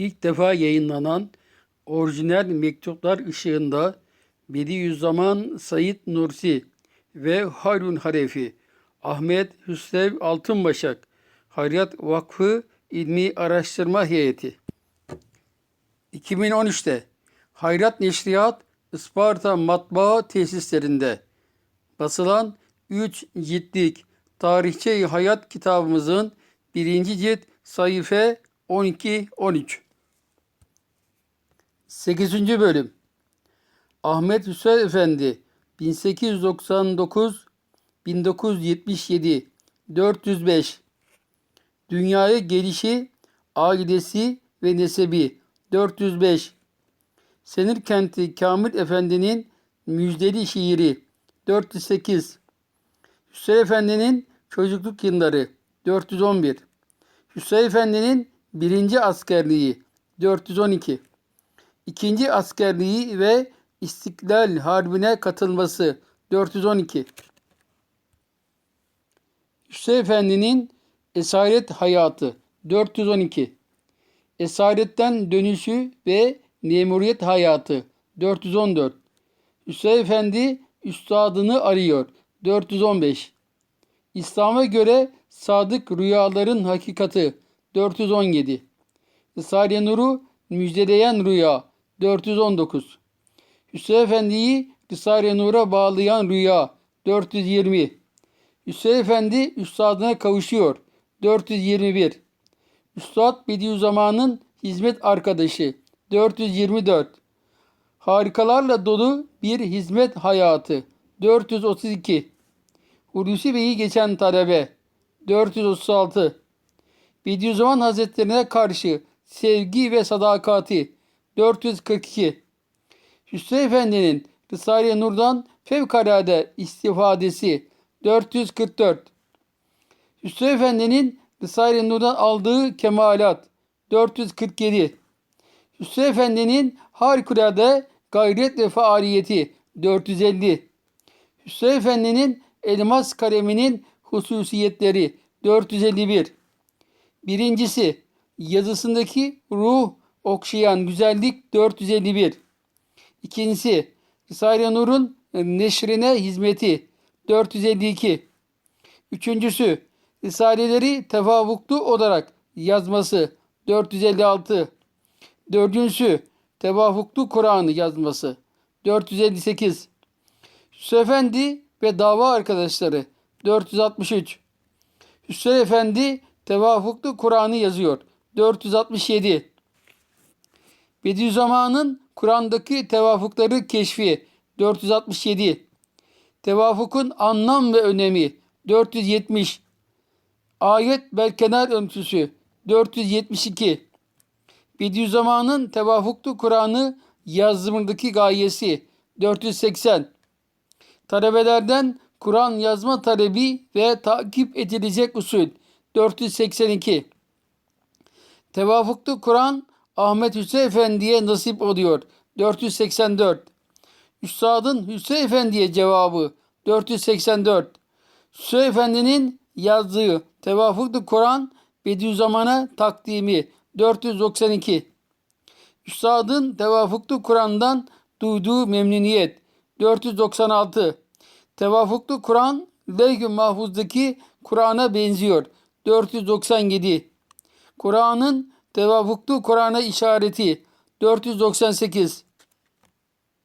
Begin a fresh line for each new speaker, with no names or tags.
ilk defa yayınlanan orijinal mektuplar ışığında Bediüzzaman Said Nursi ve Harun Harefi, Ahmet Hüsrev Altınbaşak, Hayrat Vakfı İlmi Araştırma Heyeti. 2013'te Hayrat Neşriyat Isparta Matbaa tesislerinde basılan 3 ciltlik Tarihçe Hayat kitabımızın 1. cilt sayfa 12-13. 8. bölüm. Ahmet Hüseyin Efendi 1899 1977 405 Dünyaya gelişi, ailesi ve nesebi 405 Senirkenti Kamil Efendi'nin müjdeli şiiri 408 Hüseyin Efendi'nin çocukluk yılları 411 Hüseyin Efendi'nin birinci askerliği 412 İkinci askerliği ve İstiklal Harbi'ne katılması 412 Hüseyin Efendi'nin esaret hayatı 412 Esaretten dönüşü ve memuriyet hayatı 414 Hüseyin Efendi üstadını arıyor 415 İslam'a göre sadık rüyaların hakikati 417 Risale-i Nur'u müjdeleyen rüya 419 Hüseyin Efendi'yi Risale-i Nur'a bağlayan rüya 420 Hüseyin Efendi üstadına kavuşuyor 421 Üstad Bediüzzaman'ın hizmet arkadaşı 424 Harikalarla dolu bir hizmet hayatı 432 Hulusi Bey'i geçen talebe 436 Bediüzzaman Hazretlerine karşı sevgi ve sadakati 442 Hüsrev Efendi'nin Risale-i Nur'dan fevkalade istifadesi 444 Hüsrev Efendi'nin Risale-i Nur'dan aldığı kemalat 447 Hüsrev Efendi'nin harikulade gayret ve faaliyeti 450 Hüsrev Efendi'nin elmas kaleminin hususiyetleri 451 Birincisi yazısındaki ruh okşayan güzellik 451 İkincisi Risale-i Nur'un neşrine hizmeti 452 Üçüncüsü Risaleleri tefavuklu olarak yazması 456 Dördüncüsü tevafuklu Kur'an'ı yazması 458 Hüsrev Efendi ve dava arkadaşları 463 Hüsrev Efendi tevafuklu Kur'an'ı yazıyor 467 Bediüzzaman'ın Kur'an'daki tevafukları keşfi 467 Tevafukun anlam ve önemi 470 Ayet Belkenar Ömsüsü 472 Bediüzzaman'ın tevafuklu Kur'an'ı yazımındaki gayesi 480 Talebelerden Kur'an yazma talebi ve takip edilecek usul 482 Tevafuklu Kur'an Ahmet Hüseyin Efendi'ye nasip oluyor 484 Üstadın Hüseyin Efendi'ye cevabı 484 Hüseyin Efendi'nin yazdığı Tevafuklu Kur'an Bediüzzaman'a takdimi 492 Üstadın Tevafuklu Kur'an'dan duyduğu memnuniyet 496 Tevafuklu Kur'an Levh-i Mahfuz'daki Kur'an'a benziyor 497 Kur'an'ın tevafuklu Kur'an'a işareti. 498